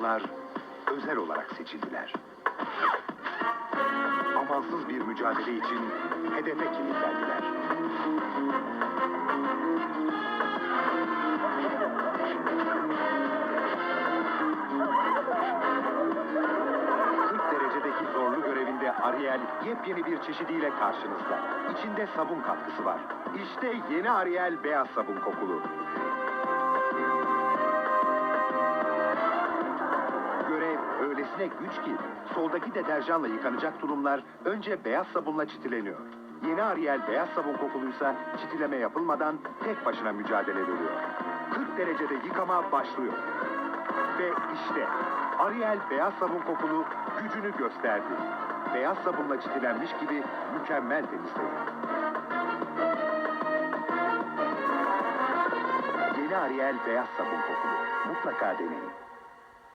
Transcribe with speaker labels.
Speaker 1: Onlar özel olarak seçildiler. Amansız bir mücadele için hedefe kilitlendiler. ...40 derecedeki zorlu görevinde Ariel yepyeni bir çeşidiyle karşınızda. İçinde sabun katkısı var. İşte yeni Ariel beyaz sabun kokulu. Öylesine güç ki soldaki deterjanla yıkanacak tulumlar önce beyaz sabunla çitileniyor. Yeni Ariel beyaz sabun kokuluysa çitileme yapılmadan tek başına mücadele veriyor. 40 derecede yıkama başlıyor. Ve işte Ariel beyaz sabun kokulu gücünü gösterdi. Beyaz sabunla çitilenmiş gibi mükemmel temizledi. Yeni Ariel beyaz sabun kokulu. Mutlaka deneyin.